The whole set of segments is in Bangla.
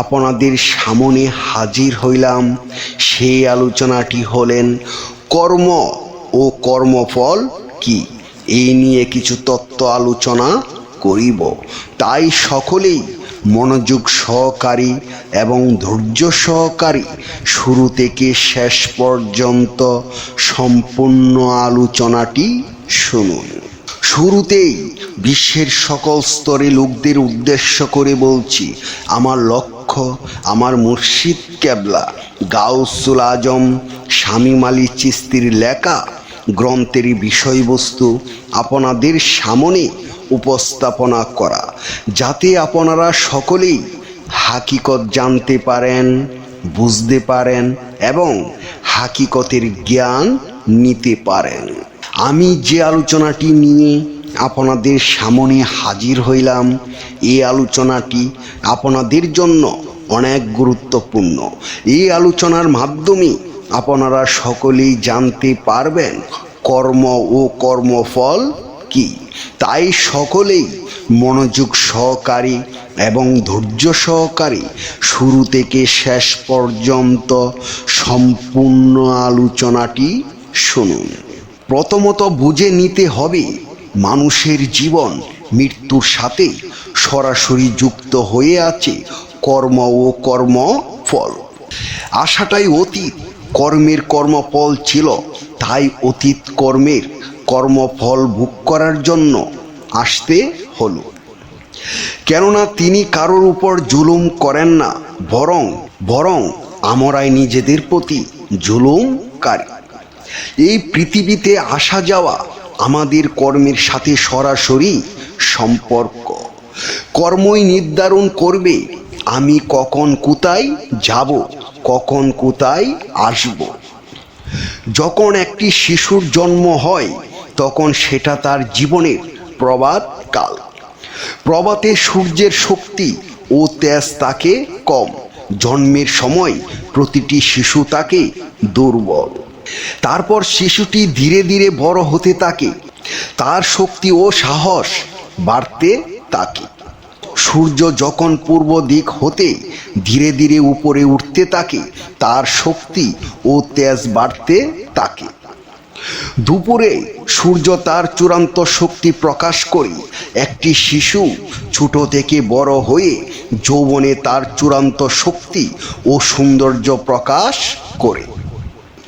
আপনাদের সামনে হাজির হইলাম। সেই আলোচনাটি হলেন, কর্ম ও কর্মফল কি? এই নিয়ে কিছু তত্ত্ব আলোচনা করিব। তাই সকলেই মনোযোগ সহকারী এবং ধৈর্য সহকারী শুরু থেকে শেষ পর্যন্ত সম্পূর্ণ আলোচনাটি শুনুন। শুরুতেই বিশ্বের সকল স্তরে লোকদের উদ্দেশ্য করে বলছি, আমার লক্ষ্য আমার মুর্শিদ কেবলা, গাউসুল আজম, শামীম আলী চিস্তির লেখা, গ্রন্থের বিষয়বস্তু আপনাদের সামনে উপস্থাপনা করা, যাতে আপনারা সকলেই হাকিকত জানতে পারেন, বুঝতে পারেন এবং হাকিকতের জ্ঞান নিতে পারেন। আমি যে আলোচনাটি নিয়ে আপনাদের সামনে হাজির হইলাম। এই আলোচনাটি আপনাদের জন্য অনেক গুরুত্বপূর্ণ। এই আলোচনার মাধ্যমে আপনারা সকলেই জানতে পারবেন কর্ম ও কর্মফল কি। তাই সকলেই মনোযোগ সহকারী এবং ধৈর্য সহকারী শুরু থেকে শেষ পর্যন্ত সম্পূর্ণ আলোচনাটি শুনুন। প্রথমত বুঝে নিতে হবে মানুষের জীবন মৃত্যুর সাথে সরাসরি যুক্ত হয়ে আছে কর্ম ও কর্মফল। আশাটাই অতীত, কর্মের কর্মফল ছিল, তাই অতীত কর্মের কর্মফল ভোগ করার জন্য আসতে হলো। কেননা তিনি কারোর উপর জুলুম করেন না, বরং বরং আমরাই নিজেদের প্রতি জুলুমকারী। এই পৃথিবীতে আসা যাওয়া আমাদের কর্মের সাথে সরাসরি সম্পর্ক। কর্মই নির্ধারণ করবে আমি কখন কোথায় যাব, কখন কোথায় আসব। যখন একটি শিশুর জন্ম হয়, তখন সেটা তার জীবনের প্রবাদ কাল। প্রবাতে সূর্যের শক্তি ও তেজ তাকে কম। জন্মের সময় প্রতিটি শিশু তাকে দুর্বল। তারপর শিশুটি ধীরে ধীরে বড় হতে থাকে। তার শক্তি ও সাহস বাড়তে থাকে। সূর্য যখন পূর্ব দিক হতে ধীরে ধীরে উপরে উঠতে থাকে, তার শক্তি ও তেজ বাড়তে থাকে। দুপুরে সূর্য তার চূড়ান্ত শক্তি প্রকাশ করে একটি শিশু ছোট থেকে বড় হয়ে যৌবনে তার চূড়ান্ত শক্তি ও সৌন্দর্য প্রকাশ করে।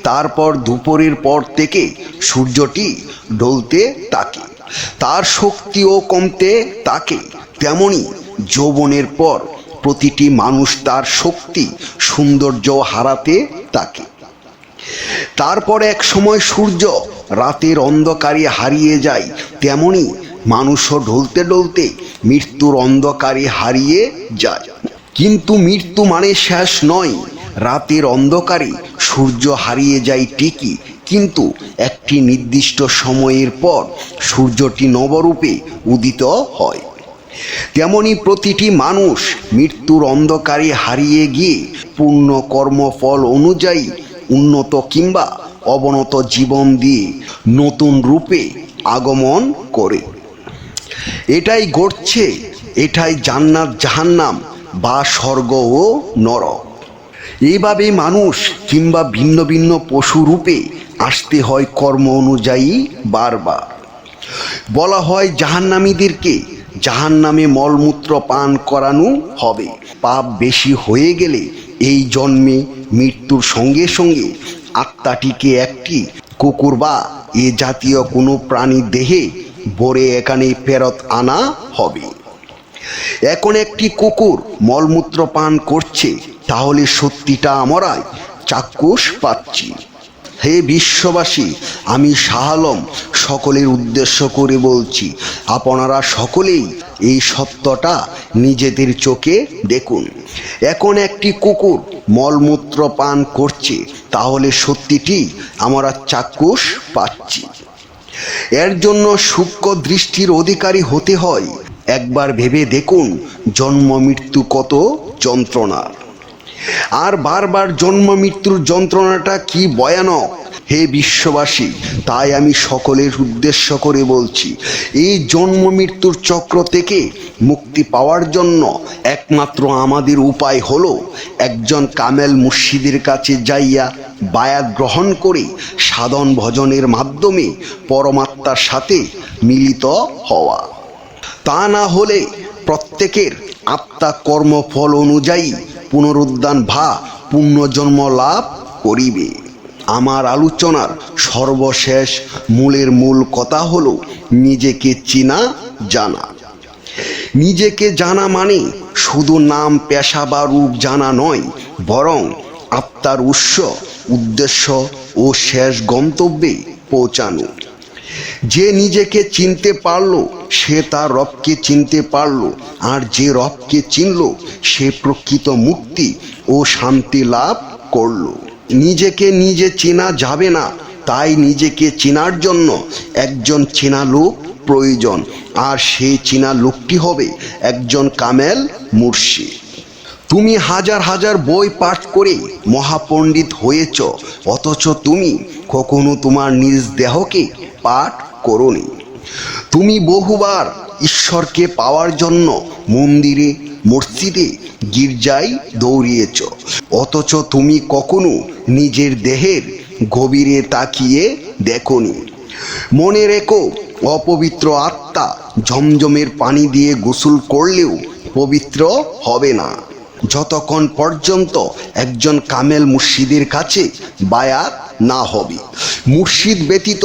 তারপর দুপুরের পর থেকে সূর্যটি ঢলতে থাকে তার শক্তিও কমতে থাকে তেমনি যৌবনের পর প্রতিটি মানুষ তার শক্তি, সৌন্দর্য হারাতে থাকে তারপর এক সময় সূর্য রাতের অন্ধকারে হারিয়ে যায়, তেমনি মানুষও ঢলতে ঢলতে মৃত্যুর অন্ধকারে হারিয়ে যায়। কিন্তু মৃত্যু মানে শেষ নয় রাতের অন্ধকারে সূর্য হারিয়ে যায় ঠিকই, কিন্তু একটি নির্দিষ্ট সময়ের পর সূর্যটি নবরূপে উদিত হয়। তেমনি প্রতিটি মানুষ মৃত্যুর অন্ধকারে হারিয়ে গিয়ে পূর্ণ কর্মফল অনুযায়ী উন্নত কিংবা অবনত জীবন দিয়ে নতুন রূপে আগমন করে। এটাই ঘটছে, এটাই জান্নাত জাহান্নাম বা স্বর্গ ও নরক। এইভাবে মানুষ কিংবা ভিন্ন ভিন্ন পশু রূপে আসতে হয় কর্ম অনুযায়ী বারবার। বলা হয় জাহান্নামীদেরকে জাহান্নামে মলমূত্র পান করানো হবে। পাপ বেশি হয়ে গেলে এই জন্মে মৃত্যুর সঙ্গে সঙ্গে আত্মাটিকে একটি কুকুর বা এ জাতীয় কোনো প্রাণীর দেহে ভরে এখানে ফেরত আনা হবে। এখন একটি কুকুর মলমূত্র পান করছে তাহলে সত্যিটা আমরাই চাক্ষুষ পাচ্ছি। হে বিশ্ববাসী, আমি শাহালম সকলের উদ্দেশ্য করে বলছি, আপনারা সকলেই এই সত্যটা নিজেদের চোখে দেখুন। এখন একটি কুকুর মলমূত্র পান করছে, তাহলে সত্যিটি আমরা চাক্ষুষ পাচ্ছি। এর জন্য সূক্ষ্ম দৃষ্টির অধিকারী হতে হয়। একবার ভেবে দেখুন, জন্ম মৃত্যু কত যন্ত্রণার। আর বারবার জন্ম মৃত্যুর যন্ত্রণাটা কি ভয়ানক? হে বিশ্ববাসী, তাই আমি সকলের উদ্দেশ্য করে বলছি, এই জন্ম মৃত্যুর চক্র থেকে মুক্তি পাওয়ার জন্য একমাত্র আমাদের উপায় হলো একজন কামেল মুর্শিদের কাছে যাইয়া বায়াত গ্রহণ করে সাধন ভজনের মাধ্যমে পরমাত্মার সাথে মিলিত হওয়া। তা না হলে প্রত্যেকের আত্মা কর্মফল অনুযায়ী পুনরুদ্ধান ভা, পুণ্যজন্ম লাভ করিবে। আমার আলোচনার সর্বশেষ মূলের মূল কথা হলো, নিজেকে চিনা, জানা। নিজেকে জানা মানে শুধু নাম, পেশা বা রূপ জানা নয়, বরং আত্মার উৎস, উদ্দেশ্য ও শেষ গন্তব্যে পৌঁছানো। যে নিজেকে চিনতে পারল, সে তার রবকে চিনতে পারল। আর যে রবকে চিনল, সে প্রকৃত মুক্তি ও শান্তি লাভ করল। নিজেকে নিজে চেনা যাবে না, তাই নিজেকে চেনার জন্য একজন চেনা লোক প্রয়োজন। আর সেই চেনা লোকটি হবে একজন কামেল মুর্শিদ। তুমি হাজার হাজার বই পাঠ করে মহাপণ্ডিত হয়েছ, অথচ তুমি কখনো তোমার নিজ দেহকে পাঠ করনি। তুমি বহুবার ঈশ্বরকে পাওয়ার জন্য মন্দিরে, মসজিদে, গির্জায় দৌড়িয়েছ। অথচ তুমি কখনো নিজের দেহের গভীরে তাকিয়ে দেখনি। মনে রেখো, অপবিত্র আত্মা ঝমঝমের পানি দিয়ে গোসল করলেও পবিত্র হবে না। যতক্ষণ পর্যন্ত একজন কামেল মুর্শিদের কাছে বায়াত না হবে। মুর্শিদ ব্যতীত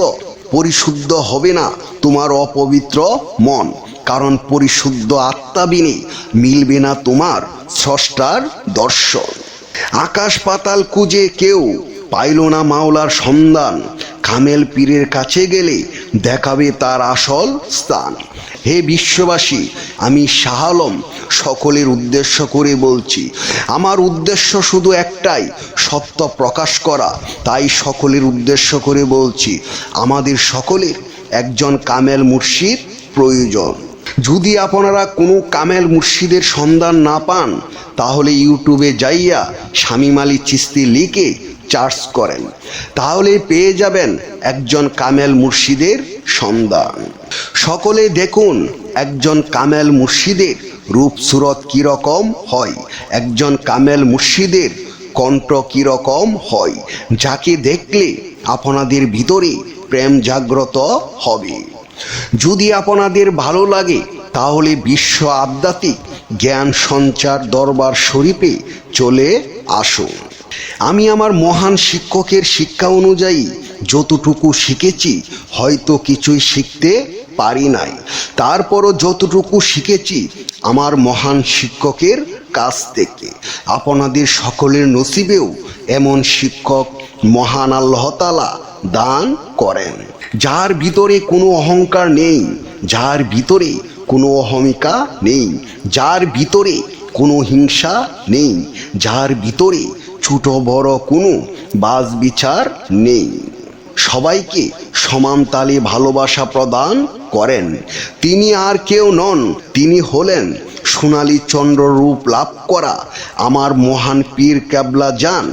পরিশুদ্ধ হবে না তোমার অপবিত্র মন। কারণ পরিশুদ্ধ আত্মা বিনে মিলবে না তোমার স্রষ্টার দর্শন। আকাশ পাতাল খুঁজে কেউ পাইল না মাওলার সন্ধান। কামেল পীরের কাছে গেলে দেখাবে তার আসল স্থান। হে বিশ্ববাসী, আমি শাহালম সকলের উদ্দেশ্য করে বলছি, আমার উদ্দেশ্য শুধু একটাই, সত্য প্রকাশ করা। তাই সকলের উদ্দেশ্য করে বলছি, আমাদের সকলের একজন কামেল মুর্শিদ প্রয়োজন। যদি আপনারা কোনো কামেল মুর্শিদের সন্ধান না পান, তাহলে ইউটিউবে যাইয়া স্বামী মালি চিস্তি লিখে চার্জ করেন। তাহলে পেয়ে যাবেন একজন কামেল মুর্শিদের সন্ধান। সকলে দেখুন, একজন কামেল মুর্শিদের রূপ সুরত কীরকম হয়, একজন কামেল মুর্শিদের কণ্ঠ কীরকম হয়, যাকে দেখলে আপনাদের ভিতরে প্রেম জাগ্রত হবে। যদি আপনাদের ভালো লাগে, তাহলে বিশ্ব আধ্যাত্মিক জ্ঞান সঞ্চার দরবার শরীফে চলে আসুন। আমি আমার মহান শিক্ষকের শিক্ষা অনুযায়ী যতটুকু শিখেছি, হয়তো কিছুই শিখতে পারি নাই। তারপরও যতটুকু শিখেছি আমার মহান শিক্ষকের কাছ থেকে। আপনাদের সকলের নসিবেও এমন শিক্ষক মহান আল্লাহতালা দান করেন, যার ভিতরে কোনো অহংকার নেই, যার ভিতরে কোনো অহমিকা নেই, যার ভিতরে কোনো হিংসা নেই, যার ভিতরে ছোট বড় কোনো বাজ বিচার নেই। সবাইকে সমান তালে ভালোবাসা প্রদান করেন। তিনি আর কেউ নন, তিনি হলেন সোনালী চন্দ্র রূপ লাভ করা আমার মহান পীর ক্যাবলা যান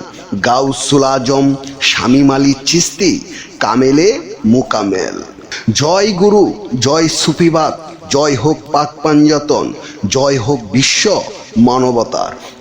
গাউসুল আজম, শামিম আলী চিস্তি কামেলে মুকামেল। জয় গুরু, জয় সুফিবাদ, জয় হোক পাক পাঞ্জাতন, জয় হোক বিশ্ব মানবতার।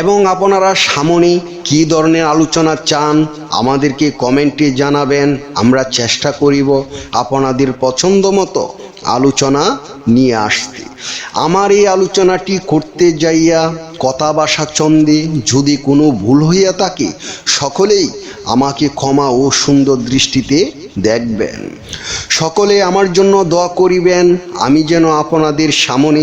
এবং আপনারা সামনে কী ধরনের আলোচনা চান, আমাদেরকে কমেন্টে জানাবেন, আমরা চেষ্টা করিব আপনাদের পছন্দ মতো আলোচনা নিয়ে আসতে। আমার এই আলোচনাটি করতে যাইয়া কথা বাসা চন্দে যদি কোনো ভুল হইয়া থাকে, সকলেই আমাকে ক্ষমা ও সুন্দর দৃষ্টিতে দেখবেন। সকলে আমার জন্য দোয়া করিবেন, আমি যেন আপনাদের সামনে